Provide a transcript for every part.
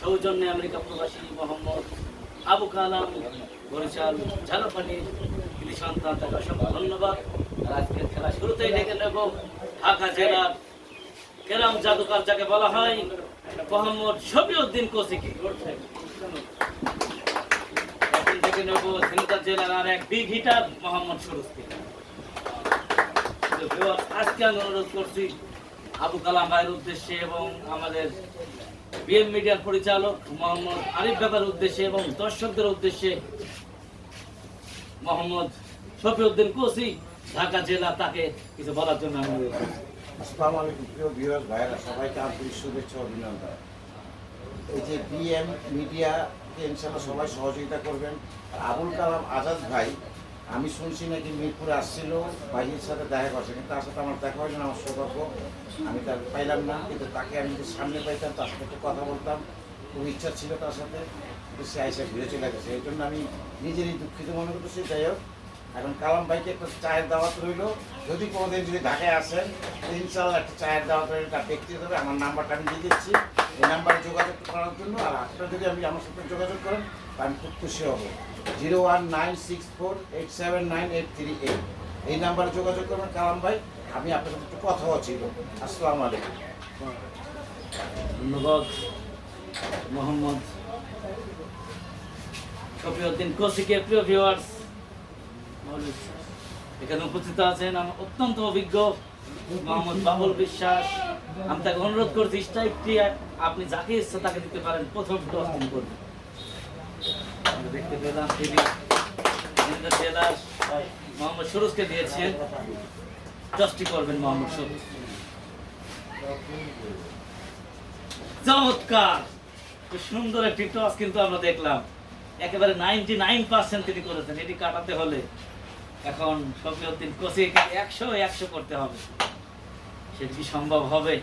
সৌজন্যে আমেরিকা প্রবাসী মোহাম্মদ আবু কালাম, বরিশাল সন্তান তাকে অসংখ্য ধন্যবাদ। আজকের খেলা শুরুতেই ডেকে নেব ঢাকা জেলার কেরাম জাদুকার, যাকে বলা হয় মোহাম্মদ শফিউদ্দিন কোসিকে। থেকে নেব জেলার আর এক বিগ হিটার মোহাম্মদ সুরুজকে। ভিউয়ার্স, আজকে আমি অনুরোধ করছি আবু কালাম ভাইয়ের উদ্দেশ্যে এবং আমাদের বিএম মিডিয়ার পরিচালক মোহাম্মদ আরিফ ব্যাপার উদ্দেশ্যে এবং দর্শকদের উদ্দেশ্যে মোহাম্মদ শফিউদ্দিন কোসি ঢাকা জেলা তাকে কিছু বলার জন্য আমি আসসালামু আলাইকুম প্রিয় ভিউয়ার ভাইরা সবাইকে আন্তরিক শুভেচ্ছা অভিনন্দন। এই যে বিএম মিডিয়াকে ইনশাল্লাহ সবাই সহযোগিতা করবেন। আবুল কালাম আজাদ ভাই আমি শুনছি নাকি মিরপুরে আসছিল ভাইয়ের সাথে দেখা করছে, কিন্তু তার সাথে আমার দেখা হয়নি, আমার সৌভাগ্য। আমি তার পাইলাম না, কিন্তু তাকে আমি যদি সামনে পাইতাম, তার সাথে একটু কথা বলতাম, খুব ইচ্ছা ছিল তার সাথে, কিন্তু সে আইসা ঘুরে চলে গেছে। এই জন্য আমি নিজেরই দুঃখিত মনে করতেছি। যাই হোক, এখন কালাম ভাইকে একটা চায়ের দাওয়াত রইল। যদি কোনোদিন যদি ঢাকায় আসেন ইনশাল্লাহ একটা চায়ের দাওয়াত রইল, তার ব্যক্তিগত হবে আমার নাম্বারটা আমি দিয়ে দিচ্ছি। এই নাম্বারে যোগাযোগ করার জন্য, আর আপনারা যদি আমি আমার সাথে যোগাযোগ করেন আমি খুব খুশি হব। Zero one nine six four eight seven nine eight three eight. এই নাম্বারে যোগাযোগ করবেন। কালাম ভাই, আমি আপনার সাথে একটু কথাও ছিল। আসসালামু আলাইকুম। ধন্যবাদ। মোহাম্মদ শফিউদ্দিন কোসিকে প্রিয় ভিউয়ার্স এখানে উপস্থিত আছেন আমার অত্যন্ত অভিজ্ঞ মোহাম্মদ বাবুল বিশ্বাস। আমি তাকে অনুরোধ করছি স্ট্রাইকটি আপনি যাকে ইচ্ছা তাকে দিতে পারেন। প্রথম দশ দিন করবেন। দেখতে পেলাম মোহাম্মদ সুরুজকে দিয়েছেন। দশটি করবেন মোহাম্মদ সুরুজ। চমৎকার। সুন্দর একটি টস কিন্তু আমরা দেখলাম। একেবারে নাইনটি নাইন পার্সেন্ট তিনি করেছেন। এটি কাটাতে হলে এখন শফিউদ্দিন কোচিকে একশো একশো করতে হবে। সেটি কি সম্ভব হবে?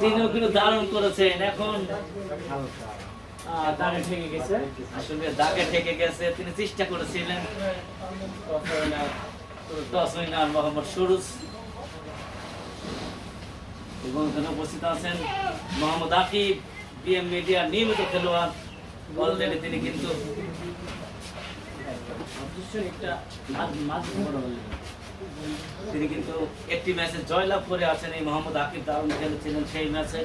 তিনিও কিন্তু দারুণ করেছেন। এখন আহ, দাগে ঠেকে গেছে। আসলে দাগে ঠেকে গেছে, তিনি চেষ্টা করেছিলেন। মোহাম্মদ সুরুজ। এবং এখানে উপস্থিত আছেন মোহাম্মদ আকিব বিএম নিয়মিত খেলোয়াড়। অলরেডি তিনি কিন্তু তিনি কিন্তু একটি ম্যাচে জয়লাভ করে আছেন। এই মোহাম্মদ আকিব দারুণ খেলেছিলেন সেই ম্যাচে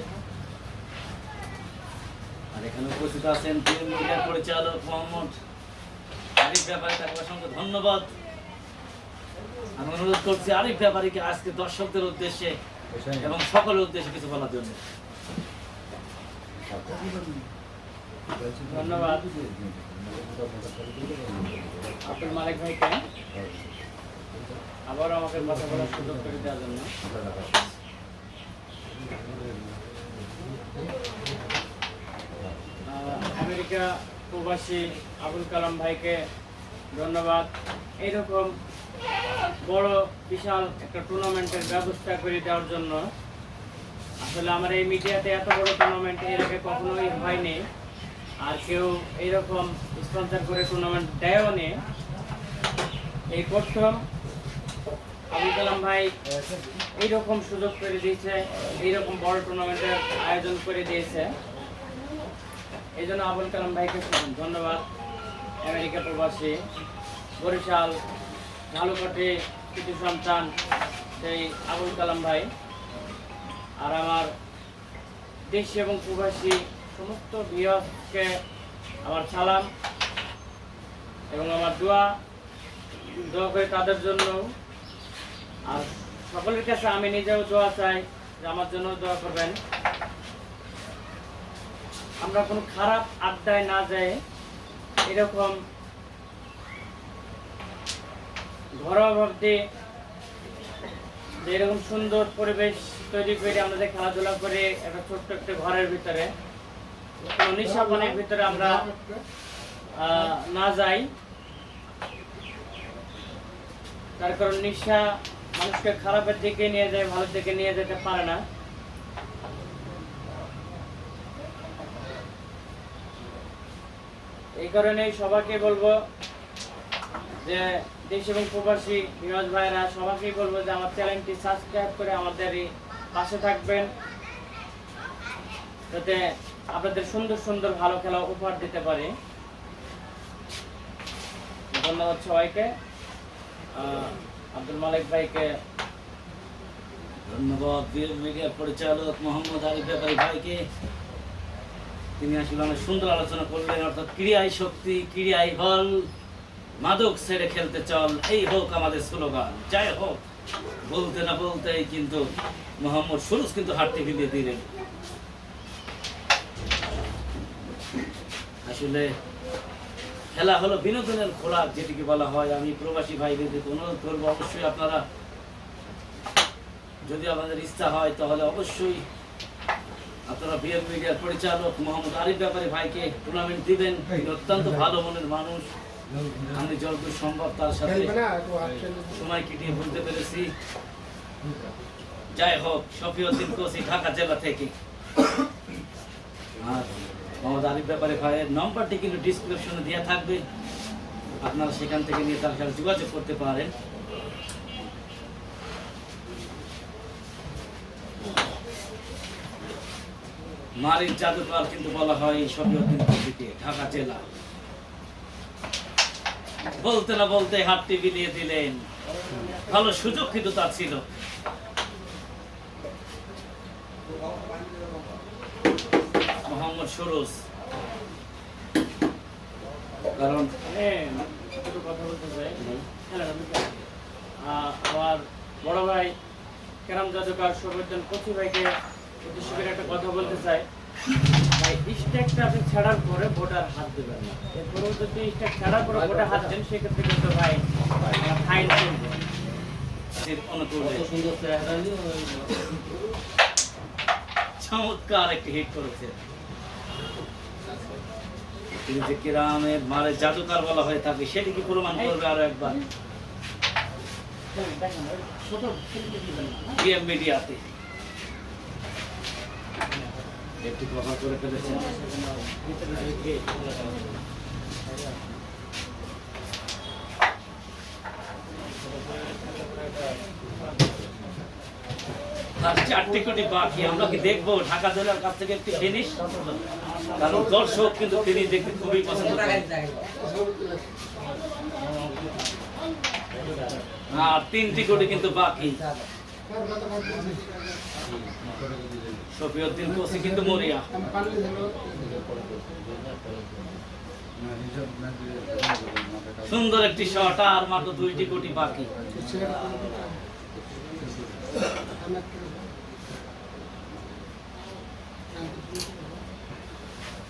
আর এখানে উপস্থিত আছেন বিএম পরিচালক মোহাম্মদ আরিফ ব্যাপারী, তাকে অসংখ্য ধন্যবাদ। আমি অনুরোধ করছি আরিফ ব্যাপারীকে আজকে দর্শকদের উদ্দেশ্যে এবং সকলের উদ্দেশ্যে কিছু বলার জন্য। ধন্যবাদ। আব্দুল মালিক ভাইকে আবারও আমাকে কথা বলার সুযোগ করে দেওয়ার জন্য। আমেরিকা প্রবাসী আবুল কালাম ভাইকে ধন্যবাদ। এইরকম বড়, বিশাল একটা টুর্নামেন্টের ব্যবস্থা করে দেওয়ার জন্য আসলে আমার এই মিডিয়াতে এত বড় টুর্নামেন্ট এর আগে কখনোই হয়নি। আর কেউ এইরকম স্পন্সর করে টুর্নামেন্ট দেয়ও নি এই প্রথম আবুল কালাম ভাই এইরকম সুযোগ করে দিয়েছে, এইরকম বড় টুর্নামেন্টের আয়োজন করে দিয়েছে। এই জন্য আবুল কালাম ভাইকে ধন্যবাদ। আমেরিকা প্রবাসী, বরিশাল, ঝালুকাঠি, কিছু সন্তান, সেই আবুল কালাম ভাই। আর আমার দেশি এবং প্রবাসী সমস্ত বিহকে আমার সালাম এবং আমার দোয়া দোয়া করে তাদের জন্য। আর সকলের কাছে আমি নিজেও দোয়া চাই যে আমার জন্য দোয়া করবেন। আমরা কোনো খারাপ আড্ডায় না যাই, এরকম ঘরোয়া ভাবতে এরকম সুন্দর পরিবেশ তৈরি করে আমরা যে খেলাধুলা করে একটা ছোট্ট একটা ঘরের ভিতরে, কোনো নিঃস্বাপনের ভিতরে আমরা না যাই। তার কারণ নিঃসা মানুষকে খারাপের দিকে নিয়ে যায়, ভালোর দিকে নিয়ে যেতে পারে না। এই কারণে সবাইকে বলব যে দেশ এবং প্রবাসী বিনোদ ভাইরা সবাইকেই বলব যে আমার চ্যানেলটি সাবস্ক্রাইব করে আমাদের পাশে থাকবেন। যাতে আপনাদের সুন্দর সুন্দর ভালো খেলা উপহার দিতে পারি। ধন্যবাদ সবাইকে। আব্দুল মালিক ভাইকে ধন্যবাদ, বীর পরিচালক মোহাম্মদ আলী ভাইকে। তিনি আসলে অনেক সুন্দর আলোচনা করলেন, অর্থাৎ ক্রিয়াই শক্তি, ক্রিয়াই বল, মাদক ছেড়ে খেলতে চল, এই হোক আমাদের স্লোগান, যাই হোক, বলতে না বলতেই কিন্তু মোহাম্মদ সুরুজ কিন্তু হাঁটতে ফিরিয়ে দিলেন। আসলে খেলা হলো বিনোদনের খোরাক, যেটিকে বলা হয়, আমি প্রবাসী ভাইদের অনুরোধ করব, অবশ্যই আপনারা যদি আমাদের ইচ্ছা হয়, তাহলে অবশ্যই আপনারা বিএম মিডিয়ার পরিচালক মোহাম্মদ আরিফ ব্যাপারী ভাইকে টুর্নামেন্ট দিবেন। অত্যন্ত ভালো মনের মানুষ। আমি যতদূর সম্ভব তার সাথে সময় কেটিয়ে বুঝতে পেরেছি। যাই হোক শফিউদ্দিন কোসি ঢাকা জেলা থেকে। আর মোহাম্মদ আরিফ ব্যাপারী ভাইয়ের নম্বরটি কিন্তু ডিসক্রিপশনে দেওয়া থাকবে। আপনারা সেখান থেকে নিয়ে তার সাথে যোগাযোগ করতে পারেন। মারির জাদুকর কিন্তু বলা হয় শফিউদ্দিন কোসিকে ঢাকা জেলা। বলতে না বলতে হাতটি বিলিয়ে দিলেন। ভালো সুযোগ কিন্তু তার ছিল। মোহাম্মদ সুরুজ। কারণ। আহ, আমার বড় ভাই কেরাম জাদুকার সর্বজন কচি ভাইকে একটা কথা বলতে চাই। ভাই স্ট্যাকটা আপনি ছাড়ার পরে বোটার হাত দেবেন না। এরপরেও যদি স্ট্যাক ছাড়ার পরে বোটার হাত দেন সেক্ষেত্রে কিন্তু ভাই ফাইন চলবে। এর অনুকূলে চমৎকার একটি হিট করেছে। তিনি যে মারে জাদুকার বলা হয়ে থাকে সেটি কি প্রমাণ করবে আরও একবার? বিএম মিডিয়াতে একটি করে ফেলেছেন। আর চারটি কোটি বাকি, আমরা কি দেখব? ঢাকা জেলার কাছ থেকে একটি ফিনিশ কারণ দর্শক কিন্তু তিনি দেখতে খুবই পছন্দ আর তিনটি কোটি কিন্তু বাকি। সুন্দর একটি শট আর মাত্র দুইটি কোটি বাকি।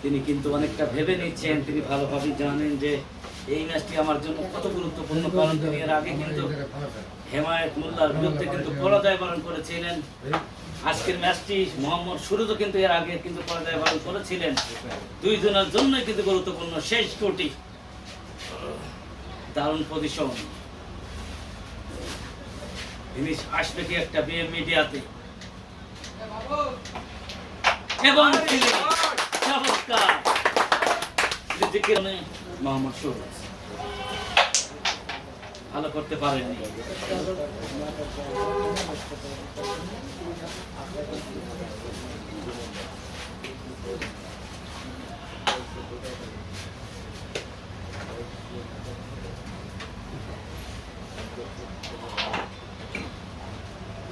তিনি কিন্তু অনেকটা ভেবে নিচ্ছেন, তিনি ভালোভাবে জানেন যে এই ম্যাচটি আমার জন্য কত গুরুত্বপূর্ণ, কারণ তিনি এর আগে কিন্তু হেমায়ত মোল্লার বিরুদ্ধে কিন্তু পরাজয় বরণ করেছিলেন। আজকের ম্যাচটি মোহাম্মদ সুরজও কিন্তু এর আগে কিন্তু পরাজয় বরণ করেছিলেন। দুইজনের জন্যই কিন্তু গুরুত্বপূর্ণ শেষ কোটি। দারুণ পজিশন জিনিস আসবে কি একটা বিএম মিডিয়াতে? এবং চমৎকার। মোহাম্মদ সুরজ। ভালো করতে পারেননি।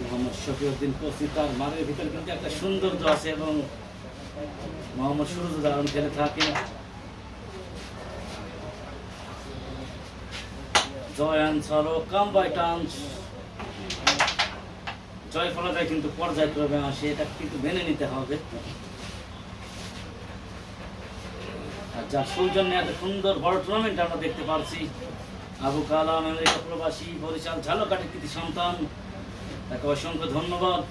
মোহাম্মদ শফিউদ্দিন কোসি তার মারের ভিতরে কিন্তু একটা সৌন্দর্য আছে এবং মোহাম্মদ সুরজ দারুণ খেলে থাকে জয়ান সরো কাম বাই টান্স। জয় পরাজয় কিন্তু পর্যায়ক্রমে আসে, এটা কিন্তু মেনে নিতে হবে। আর যার সৌজন্যে এত সুন্দর বড় টুর্নামেন্ট আমরা দেখতে পারছি, আবু কালাম, আমেরিকা প্রবাসী, বরিশাল, ঝালকাঠি কৃতি সন্তান, তাকে অসংখ্য ধন্যবাদ।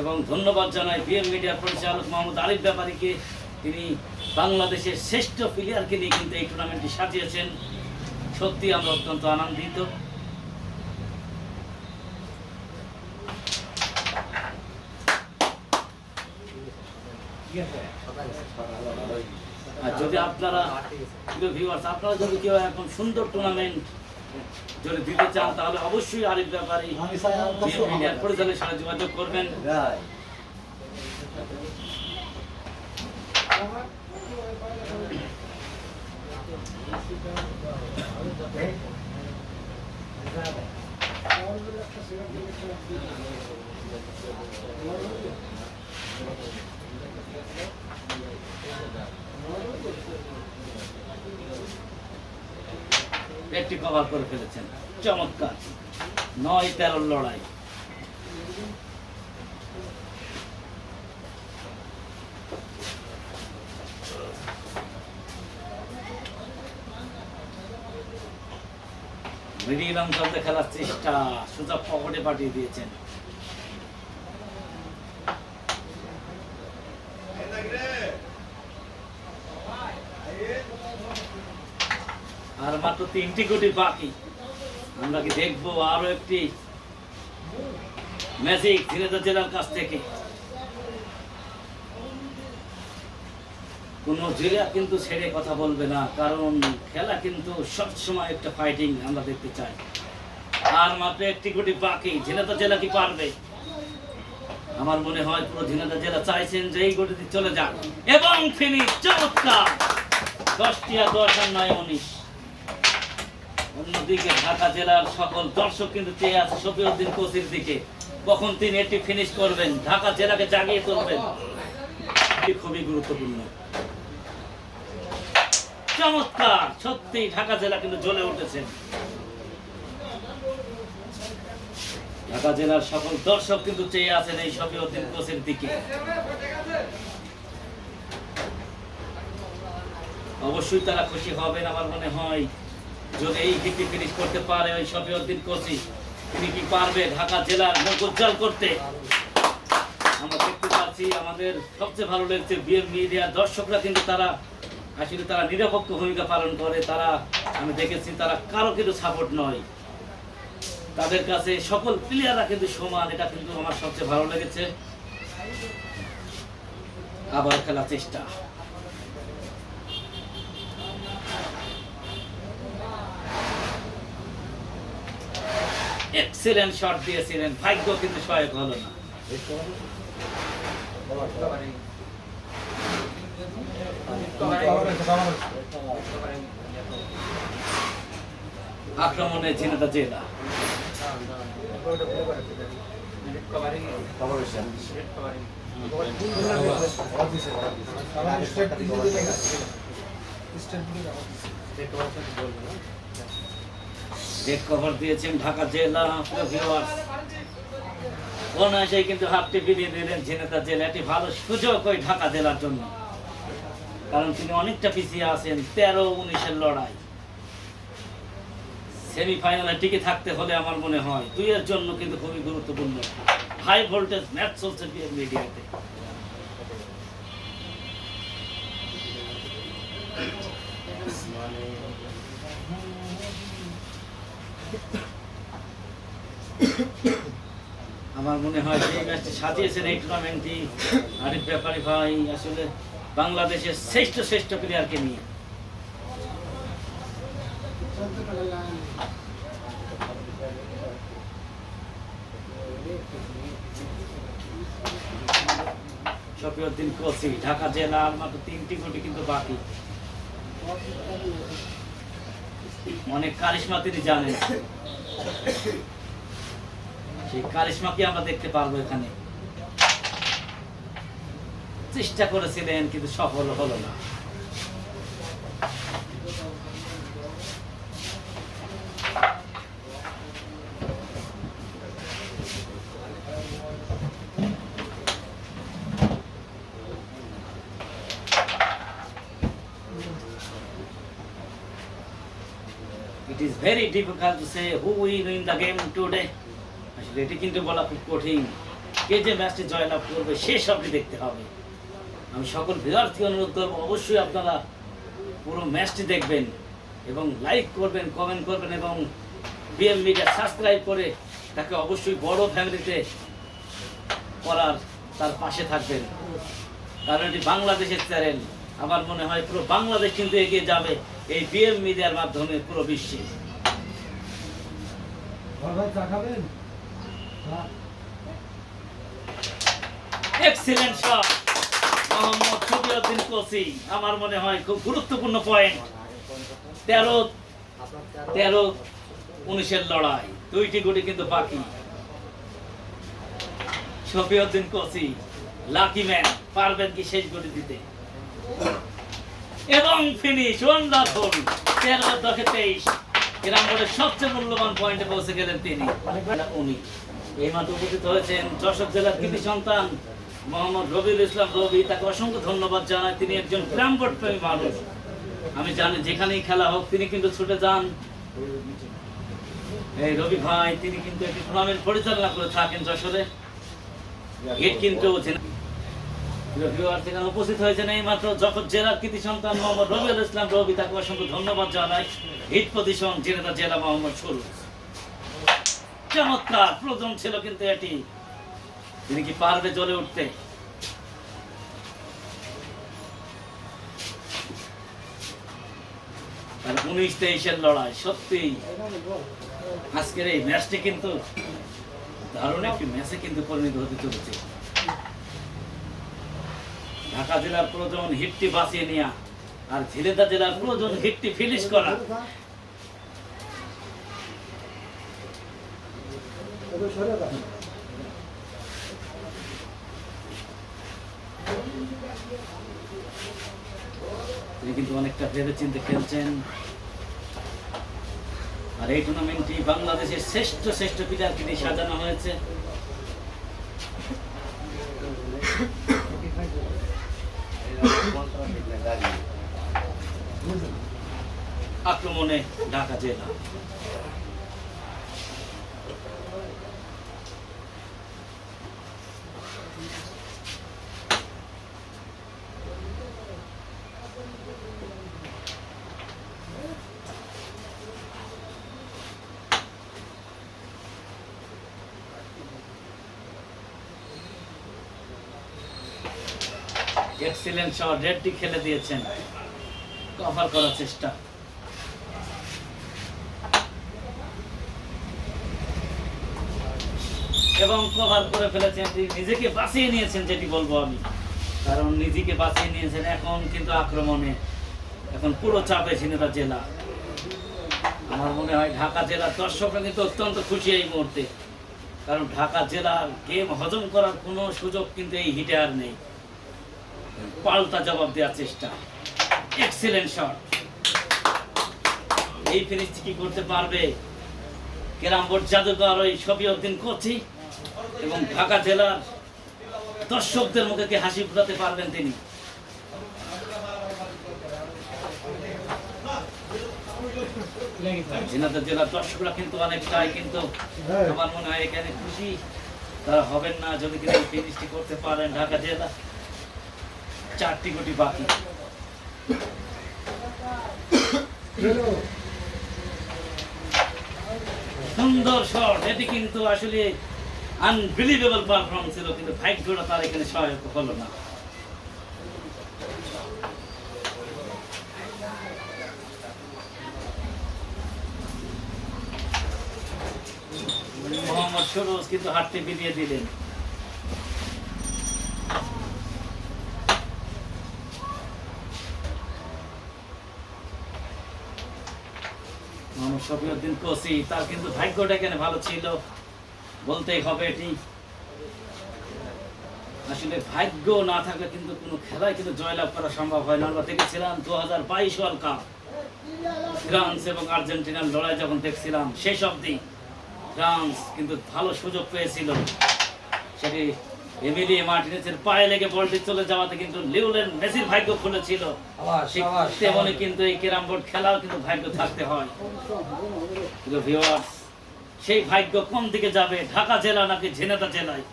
এবং ধন্যবাদ জানাই বিএম মিডিয়ার পরিচালক মোহাম্মদ আরিফ ব্যাপারীকে, তিনি বাংলাদেশের শ্রেষ্ঠ প্লেয়ারকে নিয়ে কিন্তু এই টুর্নামেন্টটি সাজিয়েছেন। সত্যি আমরা অত্যন্ত আনন্দিত। আর যদি আপনারা ভিউয়ার্স আপনারা যদি কেউ এখন সুন্দর টুর্নামেন্ট যদি দিতে চান তাহলে অবশ্যই আরেক ব্যাপারে মিডিয়ার সাথে যোগাযোগ করবেন। একটি কভার করে ফেলেছেন। চমৎকার। নয় তেরোর লড়াই। খেলার চেষ্টা সুযোগ পকেটে পাঠিয়ে দিয়েছেন। আর মাত্র তিনটি কোটি বাকি। আমরা কি দেখব আরও একটি? ম্যাজিক ঝিনেদা জেলার কাছ থেকে। কোন জেলা কিন্তু ছেড়ে কথা বলবে না, কারণ খেলা কিন্তু সবসময় একটা ফাইটিং আমরা দেখতে চাই। আর মাত্র একটি কোটি বাকি ঝিনেদা জেলা কি পারবে? আমার মনে হয় পুরো ঝিনেদা জেলা চাইছেন যে এই গতিতে চলে যাক। এবং ফিনিশ চমৎকার! দশটি আর দশ আর নয় উনিশ। অন্যদিকে ঢাকা জেলার সকল দর্শক কিন্তু চেয়ে আছে শফিউদ্দিন কোচির দিকে। কখন তিনি এটি ফিনিশ করবেন? ঢাকা জেলাকে জাগিয়ে তুলবেন। এটি খুবই গুরুত্বপূর্ণ। চমৎকার! সত্যি, ঢাকা জেলা কিন্তু জ্বলে উঠেছে। ঢাকা জেলার সকল দর্শক কিন্তু চেয়ে আছেন এই শফিউদ্দিন কোচের দিকে। অবশ্যই তারা খুশি হবেন, আমার মনে হয়। যদি এই হিটটি ফিনিশ করতে পারে ওই শফিউদ্দিন কোচি, তিনি কি পারবে ঢাকা জেলার মুখ উজ্জ্বল করতে? আমরা দেখতে পাচ্ছি, আমাদের সবচেয়ে ভালো লাগছে বিএম মিডিয়ার দর্শকরা কিন্তু তারা আসলে তারা নিরপেক্ষ ভূমিকা পালন করে, তারা, আমি দেখেছি তারা কারও কিন্তু সাপোর্ট নয়। তাদের কাছে সকল প্লেয়াররা কিন্তু সমান, এটা কিন্তু আমার সবচেয়ে ভালো লেগেছে। আবার খেলার চেষ্টা। এক্সিলেন্ট শট দিয়েছিলেন, ভাগ্য কিন্তু সহায়ক হলো না। আক্রমণে ঝিনাদা জেলা। ঢাকা জেলা অনায়াসেই কিন্তু হাতটি বিলিয়ে দিলেন ঝিনেতা জেলা। এটি ভালো সুযোগ ওই ঢাকা জেলার জন্য। কারণ তিনি অনেকটা পিছিয়ে আছেন, তেরো উনিশের লড়াই। সেমিফাইনালে টিকে থাকতে হলে আমার মনে হয় দুইয়ের জন্য কিন্তু খুবই গুরুত্বপূর্ণ। হাই ভোল্টেজ ম্যাচ চলছে মিডিয়াতে আমার মনে হয় যে ম্যাচটি সাজিয়েছেন এই টুর্নামেন্টটি আরিফ ব্যাপারী ভাই, আসলে বাংলাদেশের শ্রেষ্ঠ শ্রেষ্ঠ প্লেয়ারকে নিয়ে। শফিউদ্দিন কোচি, ঢাকা জেলা মাত্র তিনটি কোটি কিন্তু বাকি। অনেক কারিশমা তিনি জানেন। সেই কারিশমাকে আমরা দেখতে পারব এখানে? চেষ্টা করেছিলেন, কিন্তু সফল হলো না। Difficult to say who will win the game today. আসলে এটি কিন্তু বলা খুব কঠিন। কে যে ম্যাচটি জয়লাভ করবে, সে সবটি দেখতে হবে। আমি সকল বিদ্যার্থী অনুরোধ করব অবশ্যই আপনারা পুরো ম্যাচটি দেখবেন এবং লাইক করবেন কমেন্ট করবেন এবং বিএম মিডিয়া সাবস্ক্রাইব করে তাকে অবশ্যই বড় ফ্যামিলিতে করার তার পাশে থাকবেন। কারণ এটি বাংলাদেশের চ্যানেল। আমার মনে হয় পুরো বাংলাদেশ কিন্তু এগিয়ে যাবে এই বিএম মিডিয়ার মাধ্যমে পুরো বিশ্বে। এক্সিলেন্ট শট আমার মনে হয় খুব গুরুত্বপূর্ণ পয়েন্ট তেরো তেরো, উনিশের লড়াই। দুইটি গুটি কিন্তু বাকি। শফিউদ্দিন লাকি ম্যান পারবেন কি শেষ গুটি দিতে? এবং ফিনিশ ওয়ান্ডারফুল তেরো, দশে তেইশ। বোর্ডের সবচেয়ে মূল্যবান পয়েন্টে পৌঁছে গেলেন তিনি। উনি। এই মাত্র উপস্থিত হয়েছেন যশোর জেলার কৃতি সন্তান। মোহাম্মদ রবিউল ইসলাম রবি, তাকে অসংখ্য ধন্যবাদ জানাই। তিনি একজন গ্রাম বোর্ড প্রেমী মানুষ। আমি জানি যেখানেই খেলা হোক, তিনি কিন্তু ছুটে যান। এই রবি ভাই, তিনি কিন্তু একটি টুর্নামেন্ট পরিচালনা করে থাকেন যশোরে। হিট কিন্তু সেখানে উপস্থিত হয়েছেন এই মাত্র যখন জেলার কৃতি সন্তান মোহাম্মদ রবিউল ইসলাম রবি, তাকে অসংখ্য ধন্যবাদ জানাই। হিট পজিশন জেনেতা জেলা মোহাম্মদ সুরু চমৎকার প্রয়োজন ছিল কিন্তু এটি। তিনি কি পারবে জ্বলে উঠতে? উনিশ তেইশের লড়াই, সত্যি। আজকের এই ম্যাচটি কিন্তু দারুণ একটি ম্যাচে কিন্তু পরিণত হতে চলেছে। ঢাকা জেলার প্রয়োজন হিটটি বাঁচিয়ে নেওয়া আর ঝিলেদা জেলার প্রয়োজন হিটটি ফিনিশ করা। তিনি কিন্তু অনেকটা ভেবে চিন্তে খেলছেন। আর এই টুর্নামেন্টটি বাংলাদেশের শ্রেষ্ঠ শ্রেষ্ঠ প্লেয়ারকে দিয়ে সাজানো হয়েছে। আক্রমণে ঢাকা জেলা। এক্সিলেন্ট শট রেডটি খেলে দিয়েছেন। কভার করার চেষ্টা। এবং কভার করে ফেলেছেন নিজেকে বাঁচিয়ে নিয়েছেন, যেটি বলব আমি। কারণ নিজেকে বাঁচিয়ে নিয়েছেন, এখন কিন্তু আক্রমণে। এখন পুরো চাপে ঝিনেদা জেলা। আমার মনে হয় ঢাকা জেলার দর্শকরা কিন্তু অত্যন্ত খুশি এই মুহূর্তে। কারণ ঢাকা জেলার গেম হজম করার কোনো সুযোগ কিন্তু এই হিটে আর নেই। পাল্টা জবাব দেওয়ার চেষ্টা। এক্সিলেন্ট শট এই ফিনিশটি কি করতে পারবে? কেরাম বোর্ড জাদুকর ওই শফিউদ্দিন কোচি এবং ঢাকা জেলার দর্শকদের মুখে কি হাসি ফুটাতে পারবেন তিনি? ঝিনাইদহ জেলার দর্শকরা কিন্তু অনেকটাই কিন্তু আমার মনে হয় এখানে খুশি। তারা হবেন না যদি কিন্তু ফিনিশটি করতে পারেন ঢাকা জেলা। চারটি কোটি বাকি। সুন্দর শট, এটি কিন্তু আসলে আনবিলিভেবল পারফরমেন্স ছিল, কিন্তু ভাগ্যটা তার এখানে সহায়ক হলো না। মোহাম্মদ সরোজ কিন্তু হাতটি বিলিয়ে দিলেন। শফিউদ্দিন কোসি তার কিন্তু ভাগ্যটা এখানে ভালো ছিল। বলতেই হবে এটি। আসলে ভাগ্য না থাকলে কিন্তু কোনো খেলায় কিন্তু জয়লাভ করা সম্ভব হয় না। আমরা দেখেছিলাম দু হাজার বাইশ ওয়ার্ল্ড কাপ ফ্রান্স এবং আর্জেন্টিনার লড়াই যখন দেখছিলাম, শেষ অবধি ফ্রান্স কিন্তু ভালো সুযোগ পেয়েছিল। সেটি এমিলি মার্টিনেসের পায়ে লেগে বলটি চলে যাওয়াতে কিন্তু লিওলেন মেসির ভাগ্য খুলেছিল ঠিক তেমনি কিন্তু এই ক্যারাম বোর্ড খেলাও কিন্তু ভাগ্য থাকতে হয়। কিন্তু viewers, সেই ভাগ্য কোন দিকে যাবে? ঢাকা জেলা নাকি ঝিনেদা জেলায়?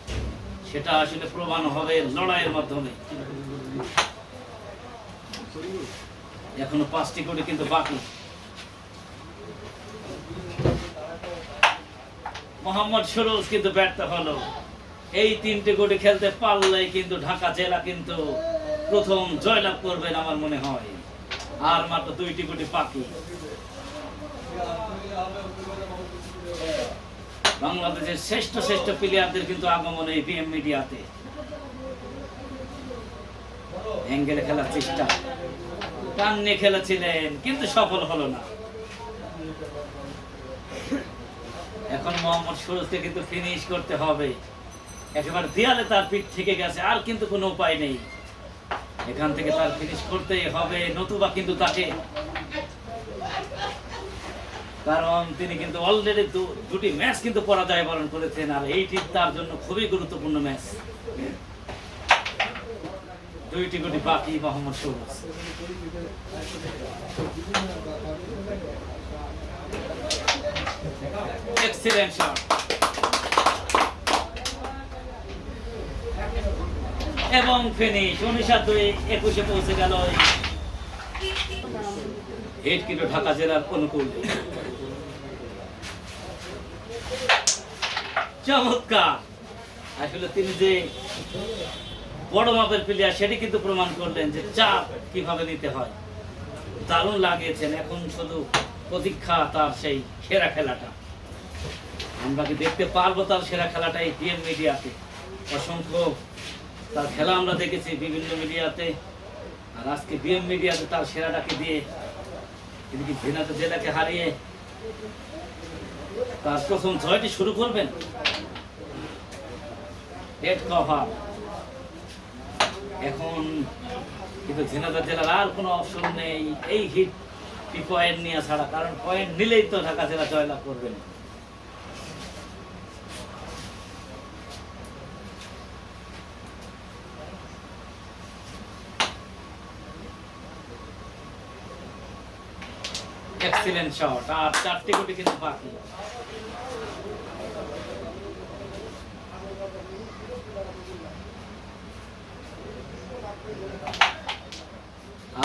সেটা আসলে প্রমাণ হবে লড়াইয়ের মাধ্যমে। এখনও পাঁচটি কোটি কিন্তু বাকি। মোহাম্মদ সরোজ কিন্তু ব্যর্থ হলো। এই তিনটে কোটি খেলতে পারলে কিন্তু ঢাকা জেলা কিন্তু প্রথম জয়লাভ করবেন আমার মনে হয়। আর মাত্র দুইটি কোটি বাকি। বাংলাদেশের শ্রেষ্ঠ শ্রেষ্ঠ প্লেয়ারদের কিন্তু আগমন এই বিএম মিডিয়াতে অ্যাঙ্গেলে খেলার চেষ্টা। টান নিয়ে খেলেছিলেন, কিন্তু সফল হলো না। এখন মোহাম্মদ সুরজকে কিন্তু ফিনিশ করতে হবে। একেবারে দেয়ালে তার পিঠ থেকে গেছে, আর কিন্তু কোনো উপায় নেই। এখান থেকে তার ফিনিশ করতেই হবে, নতুবা কিন্তু তাকে। কারণ তিনি কিন্তু অলরেডি দুটি ম্যাচ কিন্তু পরাজয় বরণ করেছেন, আর এইটি তার জন্য খুবই গুরুত্বপূর্ণ ম্যাচ দুইটি গুটি বাকি, মোহাম্মদ সুরজ এক্সিলেন্ট শট এবং ফিনিশ উনিশ দুই একুশে পৌঁছে গেল হেড কিলো ঢাকা জেলার অনুকূল। চমৎকার। আসলে তিনি যে বড় মাপের প্লেয়ার সেটি কিন্তু প্রমাণ করলেন যে চাপ কীভাবে নিতে হয়। দারুণ লাগিয়েছেন, এখন শুধু প্রতীক্ষা তার সেই সেরা খেলাটা। আমরা কি দেখতে পারব তার সেরা খেলাটা এই পিএম মিডিয়াতে অসংখ্য তার খেলা আমরা দেখেছি বিভিন্ন মিডিয়াতে। আর আজকে বিএম মিডিয়াতে তার সেরাটাকে দিয়ে তিনি কি ঝিনাইদহ জেলাকে হারিয়ে তার প্রথম জয়টি শুরু করবেন? এখন কিন্তু ঝিনাইদহ জেলার আর কোনো অপশন নেই। এই হিট পয়েন্ট নিয়ে ছাড়া, কারণ পয়েন্ট নিলেই তো ঢাকা জেলা জয়লাভ করবেন। এক্সিলেন্ট শট আর চারটি গুটি কিন্তু বাকি।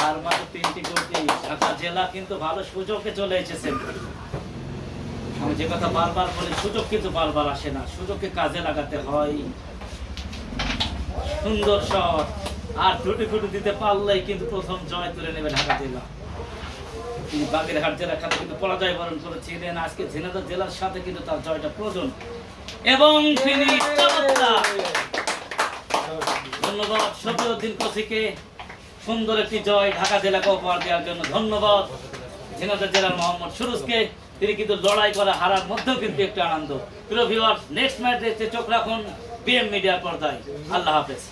আর মাত্র তিনটি গুটি ঢাকা জেলা কিন্তু ভালো সুযোগে চলে এসেছেন আমি যে কথা বারবার বলি, সুযোগ কিন্তু বারবার আসে না। সুযোগকে কাজে লাগাতে হয়। সুন্দর শট, আর দুটি গুটি দিতে পারলেই কিন্তু প্রথম জয় তুলে নেবে ঢাকা জেলা। তিনি বাগেরহাট জেলার খাতে কিন্তু পরাজয় বরণ করেছিলেন আজকে ঝিনাইদহ জেলার সাথে কিন্তু তার জয়টা প্রয়োজন। এবং তিনি ধন্যবাদ শফিউদ্দিন কসিকে। সুন্দর একটি জয় ঢাকা জেলাকে উপহার দেওয়ার জন্য ধন্যবাদ। ঝিনাইদহ জেলার মোহাম্মদ সুরুজকে। তিনি কিন্তু লড়াই করা হারার মধ্যেও কিন্তু একটু আনন্দ। প্রিয় ভিউয়ার্স নেক্সট ম্যাচ দেখতে চোখ রাখুন বিএম মিডিয়ার পর্দায়। আল্লাহ হাফেজ।